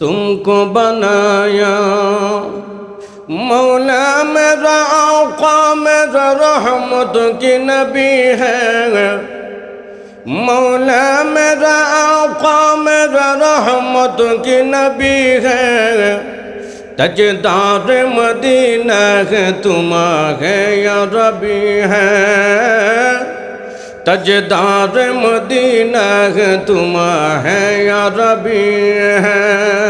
तुमको बनाया मौला मेरा आका मेरा रहमत की नबी है मौला मेरा आका मेरा रहमत की नबी है तजदार मदीना है तुम्हारे या रबी है तजदार मदीना है तुम्हारे या रबी है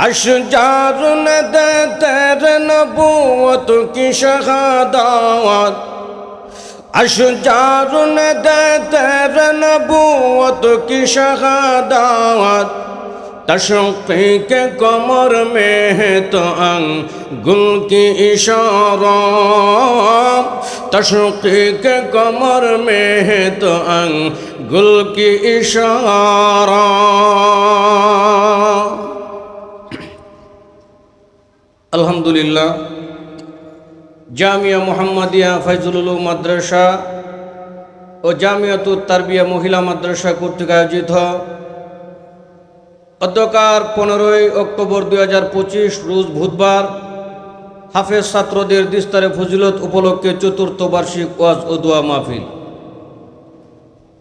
أشجار ندتر نبوة کی شهادات أشجار ندتر نبوة کی شهادات تشقیق کمر میں ہے تو انگل کی اشارہ تشقیق کمر میں ہے تو انگل کی اشارہ আলহামদুলিল্লাহ। জামিয়া মোহাম্মদিয়া ফৈজুল মাদ্রাসা ও জামিয়াতুর তারবিয়া মহিলা মাদ্রাসা কর্তৃক আয়োজিত অধ্যকার পনেরোই অক্টোবর দুই হাজার পঁচিশ, রোজ বুধবার, হাফেজ ছাত্রদের দিস্তারে ফজিলত উপলক্ষে চতুর্থ বার্ষিক ওয়াজ ও দোয়া মাহফিল।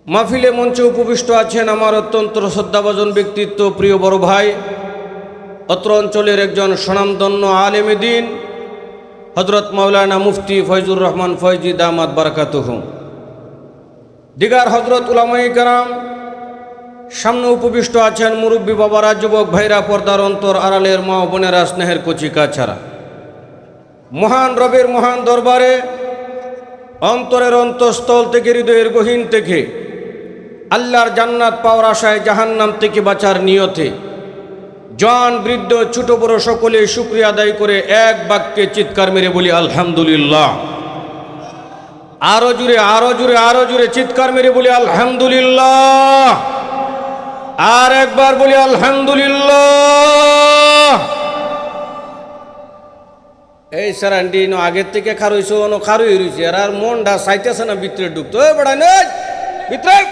মাহফিলে মঞ্চে উপবিষ্ট আছেন আমার অত্যন্ত শ্রদ্ধাভাজন ব্যক্তিত্ব, প্রিয় বড় ভাই অত্র অঞ্চলের একজন স্বনামধন্য আলেম দিন হজরত মাওলানা মুফতি ফয়জুর রহমান ফয়জি দামাদ বারাকাতুহুম দিগার হজরত উলামাই কারাম, সামনে উপবিষ্ট আছেন মুরব্বী বাবারা, যুবক ভাইরা পর্দার অন্তর আড়ালের মা বোনেরা স্নেহের কচিকা ছাড়া মহান রবের মহান দরবারে, অন্তরের অন্তঃস্থল থেকে, হৃদয়ের গহীন থেকে, আল্লাহর জান্নাত পাওয়ার আশায় জাহান্নাম থেকে বাঁচার নিয়তে জন, বৃদ্ধ, ছোট, বড় সকলে শুক্রিয়া আদায় করে এক বাক্যে চিৎকার মেরে বলি, আলহামদুলিল্লাহ। আরও জুড়ে আরও জুড়ে আরও জুড়ে চিৎকার মেরে বলি, আলহামদুলিল্লাহ। আর একবার বলি, আলহামদুলিল্লাহ। এই স্যার আন্টি আগের থেকে খার হইছো নো খার হয়ে রয়েছে আর আর মনটা চাইতেছে না, ভিতরে ঢুকতো। এ বেড়া নেই ভিতরে!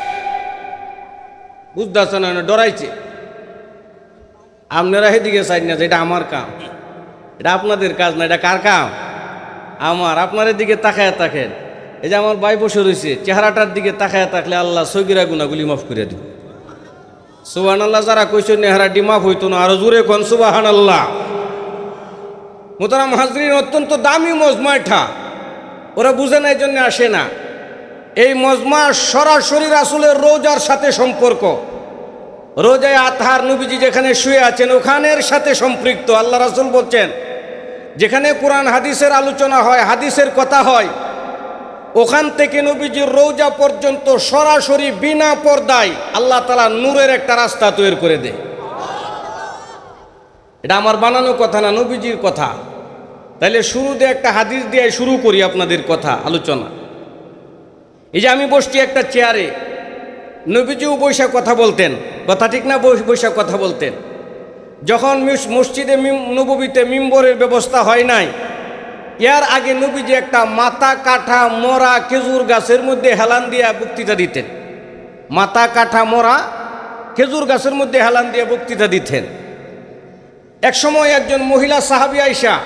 বুঝতেছে না ডরাইছে। আপনারা সেদিকে চাই না যে এটা আমার কাম। এটা আপনাদের কাজ না, এটা কার কাম? আমার, আপনার দিকে তাকায় থাকেন। এই যে আমার ভাই বসে রয়েছে, চেহারাটার দিকে তাকায় থাকলে আল্লাহ সগিরা গুনাগুলি মাফ করে দিব। সুবাহান আল্লাহ যারা কইছে নেহারাটি মাফ হইতো না, আরও জোরে কন সুবাহান আল্লাহ মোতারাম হাজরিন অত্যন্ত দামি মজমা এটা। ওরা বুঝে না, এই জন্য আসে না। এই মজমা সরাসরি রাসুলের রোজার সাথে সম্পর্ক। রোজায় আতহার নবীজি যেখানে শুয়ে আছেন, ওখানের সাথে সম্পৃক্ত। আল্লাহ রাসুল বলছেন, যেখানে কোরআন, হাদিসের আলোচনা হয়, হাদিসের কথা হয়, ওখান থেকে নবীজির রৌজা পর্যন্ত সরাসরি বিনা পর্দায় আল্লাহ তালা নূরের একটা রাস্তা তৈরি করে দেয়। এটা আমার বানানো কথা না, নবীজির কথা। তাইলে শুরুতে একটা হাদিস দিয়ে শুরু করি আপনাদের কথা, আলোচনা। এই যে আমি বসছি একটা চেয়ারে নবীজিও বৈশা কথা বলতেন। কথা ঠিক না বৈশা কথা বলতেন। যখন মিস- মসজিদে নবীতে মিম্বরের ব্যবস্থা হয় নাই, ইয়ার আগে নবীজি একটা মাথা কাঠা মরা খেজুর গাছের মধ্যে হেলান দিয়া বক্তৃতা দিতেন। মাথা কাঠা মরা খেজুর গাছের মধ্যে হেলান দিয়ে বক্তৃতা দিতেন। এক সময় একজন মহিলা সাহাবি আইসা,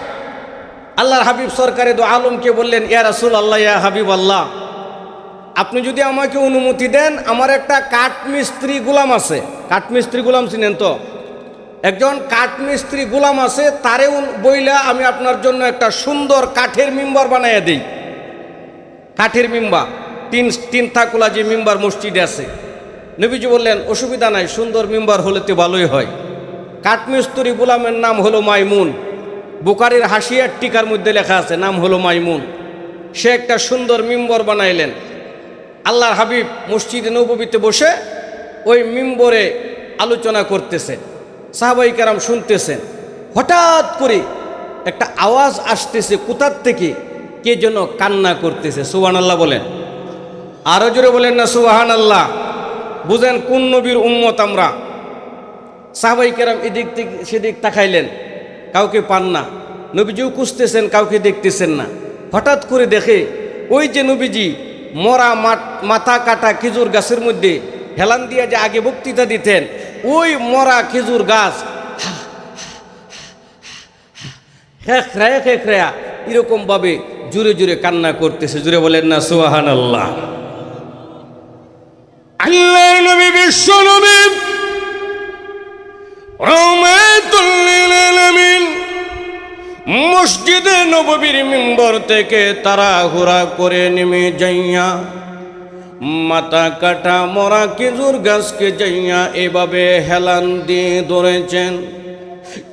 আল্লাহর হাবিব সরকারে দো আলমকে বললেন, ইয়া রাসুল আল্লাহ ইয়া হাবিব আল্লাহ আপনি যদি আমাকে অনুমতি দেন, আমার একটা কাঠমিস্ত্রি গোলাম আছে। কাঠমিস্ত্রি গোলাম চিনেন তো? একজন কাঠমিস্ত্রি গোলাম আছে, তারে বইলা আমি আপনার জন্য একটা সুন্দর কাঠের মিম্বার বানাইয়া দিই। কাঠের মিম্বার, তিন তিন থাকুলা যে মিম্বার মসজিদে আছে। নবীজি বললেন, অসুবিধা নাই, সুন্দর মিম্বার হলে তো ভালোই হয়। কাঠমিস্ত্রি গোলামের নাম হলো মাইমুন। বুকারির হাসিয়ার টিকার মধ্যে লেখা আছে, নাম হলো মাইমুন। সে একটা সুন্দর মিম্বর বানাইলেন। আল্লাহর হাবিব মসজিদে নবীতে বসে ওই মিম্বরে আলোচনা করতেছেন, সাহাবাই কারাম শুনতেছেন। হঠাৎ করে একটা আওয়াজ আসতেছে কোথার থেকে, কে যেন কান্না করতেছে সুবান আল্লাহ বলেন। আরও জোরে বলেন না সুবাহান আল্লাহ বুঝেন কোন নবীর উম্মত আমরা? সাহাবাই কেরাম এদিক থেকে সেদিক তাকাইলেন, কাউকে পান না। নবীজিও খুঁজতেছেন, কাউকে দেখতেছেন না। হঠাৎ করে দেখে ওই যে নবীজি মরা মাথা কাটা খেজুর গাছের মধ্যে হেলান দিয়ে যে আগে বক্তৃতা দিতেন ওই মরা খেজুর গাছ খেখরায়া খেখরায়া এরকম ভাবে জুড়ে জুড়ে কান্না করতেছে জুড়ে বলেন না সুহান আল্লাহ আল্লাহ নবী বিশ্ব নবী রহমাতুল্লিল আলামিন মসজিদে নববীর মিম্বর থেকে তারা হুরা করে নেমে যাইয়া, মাথা কাটা মরা খেজুর গাছকে যাইয়া এভাবে হেলান দিয়ে ধরেছেন।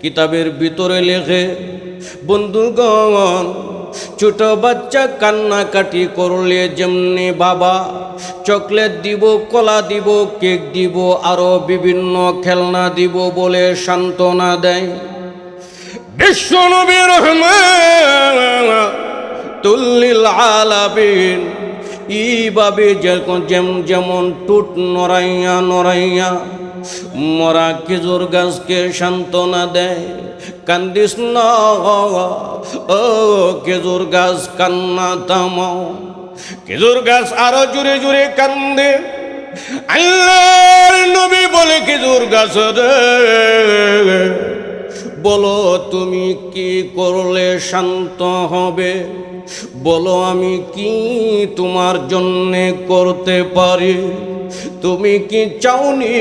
কিতাবের ভিতরে লেখে, বন্ধুগণ, ছোট বাচ্চা কান্নাকাটি করলে যেমনি বাবা, চকলেট দিব, কলা দিব, কেক দিব, আরও বিভিন্ন খেলনা দিব বলে সান্ত্বনা দেয়। বিশ্বনবী রহমান, তুল্লিল আলাবিন এইভাবে যেম- যেমন টুট নড়াইয়া নড়াইয়া মরা খেজুর গাছকে সান্ত্বনা দেয়, কান্দিস না, ও খেজুর গাছ কান্না থামাও। খেজুর গাছ আরও জুড়ে জুড়ে কান্দে, আল্লাহর নবী বলে খেজুর গাছ রে বলো, তুমি কি করলে শান্ত হবে? বলো, আমি কি তোমার জন্যে করতে পারি? তুমি কি চাওনি?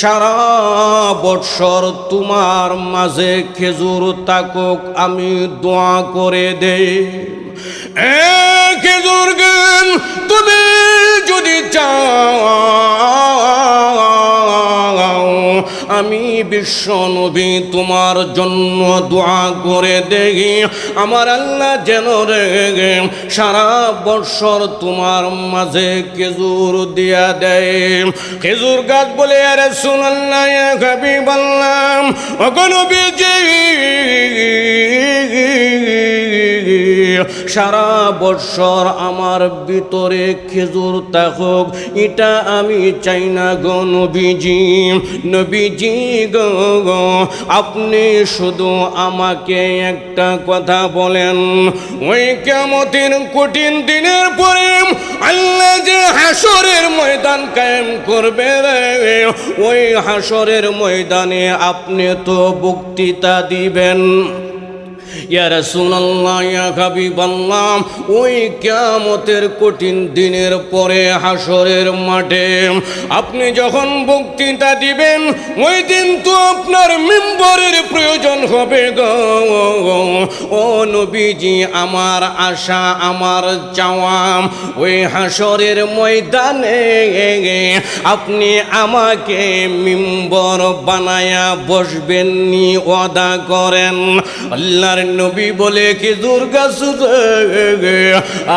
সারা বৎসর তোমার মাঝে খেজুর তাকুক আমি দোয়া করে দেই। খেজুর গান, তুমি যদি চাও, আমি বিশ্ব নবী তোমার জন্য দোয়া করে দেখি আমার আল্লাহ যেন রে, সারা বৎসর তোমার মাঝে খেজুর দিয়া দেয়। খেজুর গাছ বলে, আরে শুনাল্লাহ খাবি বললাম অগনবীজি সারা বৎসর আমার ভিতরে খেজুর থাকুক এটা আমি চাই না গো নবীজি। নবীজি গো আপনি শুধু আমাকে একটা কথা বলেন। ওই কেমতের কঠিন দিনের পরে আল্লাহ যে হাসরের ময়দান কায়েম করবে ওই হাসরের ময়দানে আপনি তো বক্তৃতা দিবেন। ওই কিয়ামতের কঠিন দিনের পরে হাসরের মাঠে আপনি যখন বক্তৃতা দিবেন, ওই দিন তো আপনার মেম্বরের প্রয়োজন হবে গো। নবীজি, আমার আশা, আমার চাওয়া, ওই হাসরের ময়দানে আপনি আমাকে মিম্বর বানায়া বসবেন নি ওয়াদা করেন। আল্লাহর নবী বলে, কি দুর্গা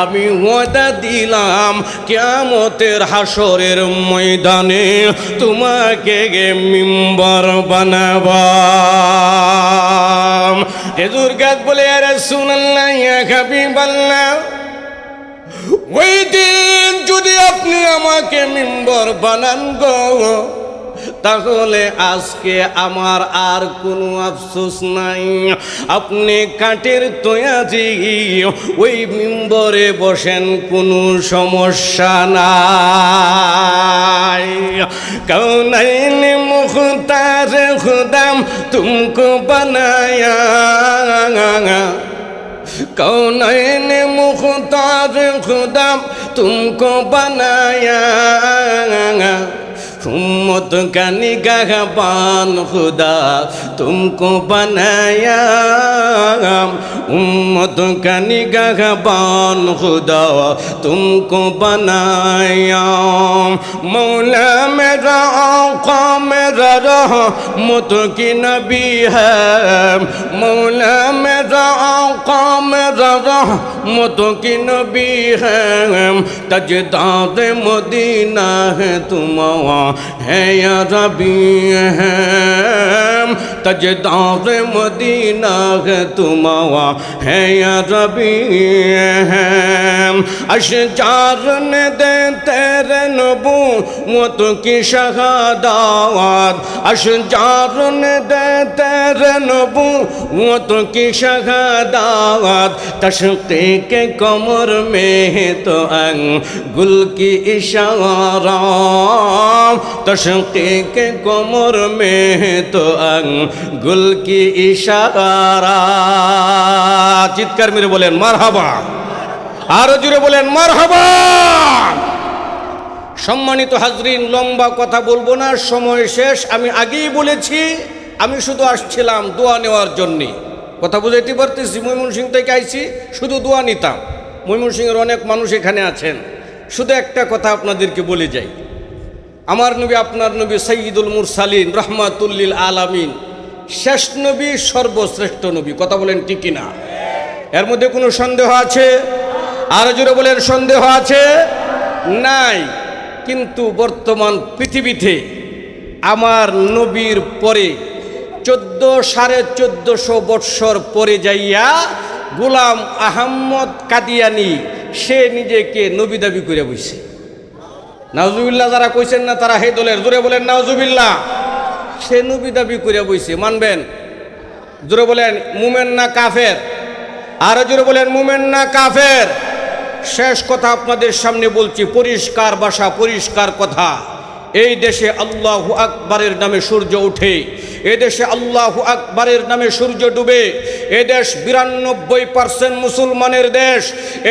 আমি ওয়াদা দিলাম কেমতের হাসরের ময়দানে তোমাকে গে মিম্বর বানাবাম। খেজুর গাছ বলে, আরে শুনল্লা ওই দিন যদি আপনি আমাকে মিম্বর বানান গো তাহলে আজকে আমার আর কোনো আফসোস নাই আপনি কাঠের তৈয়াজি ওই মিম্বরে বসেন কোনো সমস্যা নাই কৌনাইন মুখতার খুদাম তুমকো বানায়া कौन मुख्तार खुदा तुमको बनाया उम्मत का निगहबान खुदा तुमको बनाया उम्मत का निगहबान खुदा तुमको बनाया मौला मेरा आका मेरा रहमत की नबी है मौला मेरा आका मेरा रहमत की नबी है तजदाद मदीना है तुम ہے یا ربی ہے تجدار مدینہ ہے تمہارا ہے یا ربی ہے اشجار نے دے تیرے نبوت کی شہادات اشجار نے دے تیرے نبوت کی شہادات تشقیق کمر میں ہے تو انگ گل کی اشارہ की इशारा तशके के कमर में है तो अंगुल की इशारा চিৎকার মেরে বলেন মারহাবা আরো জুড়ে বলেন মারহাবা সম্মানিত হাজরিন লম্বা কথা বলবো না সময় শেষ আমি আগেই বলেছি আমি শুধু আসছিলাম দোয়া নেওয়ার জন্যে কথা বুঝাইতে পারতেছি ময়মনসিং থেকে আইছি শুধু দোয়া নিতাম ময়মনসিংহের অনেক মানুষ এখানে আছেন শুধু একটা কথা আপনাদেরকে বলে যাই আমার নবী, আপনার নবী সঈদুল মুরসালিন রহমাতুল্লিল আলামিন। শেষ নবী, সর্বশ্রেষ্ঠ নবী, কথা বলেন ঠিক কিনা? এর মধ্যে কোনো সন্দেহ আছে? আরও জোরে বলেন, সন্দেহ আছে? নাই। কিন্তু বর্তমান পৃথিবীতে আমার নবীর পরে চোদ্দ, সাড়ে চোদ্দশো বৎসর পরে যাইয়া গোলাম আহম্মদ কাদিয়ানি, সে নিজেকে নবী দাবি করে বইছে নাওজুবিল্লাহ যারা কইছেন না, তারা হে দলের, জোরে বলেন নাজুবিল্লা সে নবী দাবি করে বইছে, মানবেন? জোরে বলেন, মুমেন না কাফের? আরও জোরে বলেন, মুমেন না কাফের? শেষ কথা আপনাদের সামনে বলছি, পরিষ্কার বাসা পরিষ্কার কথা। এই দেশে আল্লাহ আকবরের নামে সূর্য ওঠে। এদেশে আল্লাহ আকবরের নামে সূর্য ডুবে। এদেশ বিরানব্বই পার্সেন্ট মুসলমানের দেশ।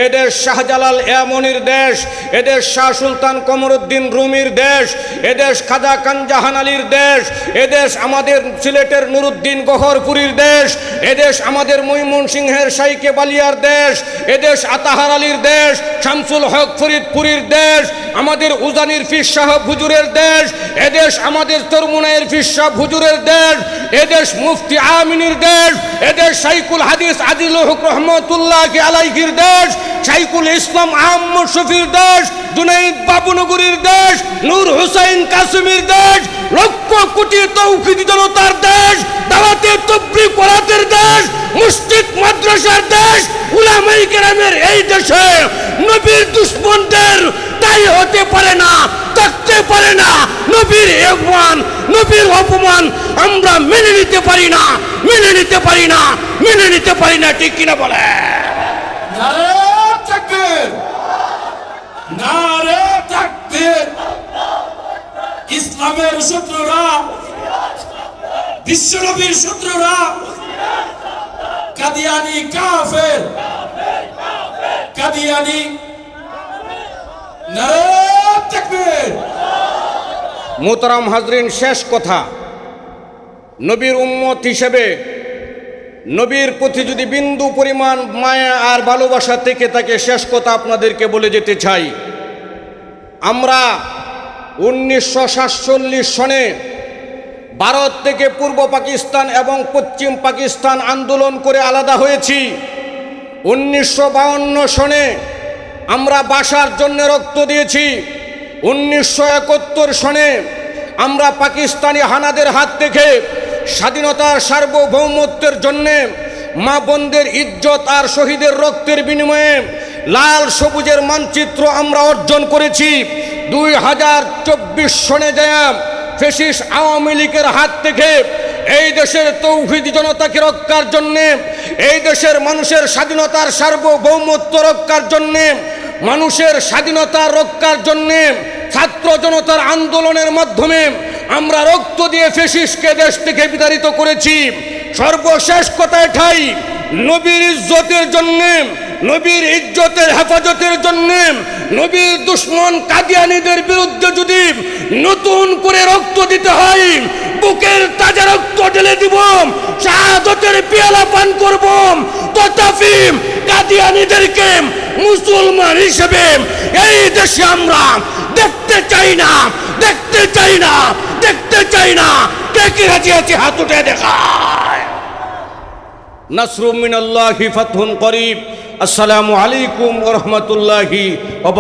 এদেশ শাহজালাল এমনির দেশ। এদেশ শাহ সুলতান কমরুদ্দিন রুমির দেশ। এদেশ খাজা কানজাহান আলীর দেশ। এদেশ আমাদের সিলেটের নুরুদ্দিন গহরপুরীর দেশ। এদেশ আমাদের ময়মনসিংহের সাইকে বালিয়ার দেশ। এদেশ আতাহার আলীর দেশ। শামসুল হক ফরিদপুরীর দেশ। আমাদের উজানির ফির শাহ হুজুরের দেশ। এদেশ আমাদের তরমুনাইয়ের ফির শাহ হুজুরের দেশ। এদেশ মুফতি আমিনীর দেশ এদেশ সাইকুল হাদিস আদিল হক রহমতুল্লাহ আলাইহির দেশ সাইকুল ইসলাম আহমদ শফির দেশ, জুনাইদ বাবুনগরীর দেশ, নূর হুসাইন কাসিমের দেশ, লক্ষ কোটি তৌহিদ জনতার দেশ, দাওয়াতে তবলিগ করাতের দেশ, মুসজিদ মাদ্রাসার দেশ উলামাই কেরামের এই দেশে নবীর দুশ্মনদের তাই হতে পারে না। থাকতে পারে না। নবীর অপমান নবীর অপমান আমরা মেনে নিতে পারি না, মেনে নিতে পারি না, মেনে নিতে পারি না, ঠিক কিনা বলে? ইসলামের শত্রুরা, বিশ্বনবীর শত্রুরা, কাদিয়ানি কাফের, কাদিয়ানি, নারে মোহতারাম হাজরিন, শেষ কথা। নবীর উম্মত হিসেবে নবীর প্রতি যদি বিন্দু পরিমাণ মায়া আর ভালোবাসা থেকে তাকে শেষ কথা আপনাদেরকে বলে যেতে চাই। আমরা উনিশশো সাতচল্লিশ সনে ভারত থেকে পূর্ব পাকিস্তান এবং পশ্চিম পাকিস্তান আন্দোলন করে আলাদা হয়েছি। উনিশশো বাউন্ন সনে আমরা বাসার জন্য রক্ত দিয়েছি। উনিশশো একাত্তর সনে আমরা পাকিস্তানি হানাদের হাত থেকে স্বাধীনতার সার্বভৌমত্বের জন্যে মা বোনদের ইজ্জত আর শহীদের রক্তের বিনিময়ে লাল সবুজের মানচিত্র আমরা অর্জন করেছি। দুই হাজার চব্বিশ সনে যায় ফেসিস আওয়ামী লীগের হাত থেকে এই দেশের তৌহিদ জনতাকে রক্ষার জন্যে, এই দেশের মানুষের স্বাধীনতার সার্বভৌমত্ব রক্ষার জন্যে, মানুষের স্বাধীনতা রক্ষার জন্যে ছাত্র জনতার আন্দোলনের মাধ্যমে আমরা রক্ত দিয়ে ফেসিসকে দেশ থেকে বিতাড়িত করেছি। সর্বশেষ কথায় ঠাই, নবীর ইজ্জতের জন্যে, নবীর ইজ্জতের হেফাজতের জন্যে, নবীর দুশ্মন কাদিয়ানিদের বিরুদ্ধে যদি নতুন করে রক্ত দিতে হয়, বুকের তাজা রক্ত ঢেলে দিব, শাহাদতের পেয়ালা পান করব, তথাপি কাদিয়ানিদেরকে মুসলমান হিসেবে এই দেশে আমরা দেখতে চাই না, দেখতে চাই না, দেখতে চাই না। কে কি রাজি আছে? হাত উঠে দেখায়। নাসরুমিনাল্লাহি ফাতহুন করিব। আসসালামু আলাইকুম ওয়া রাহমাতুল্লাহি ওয়া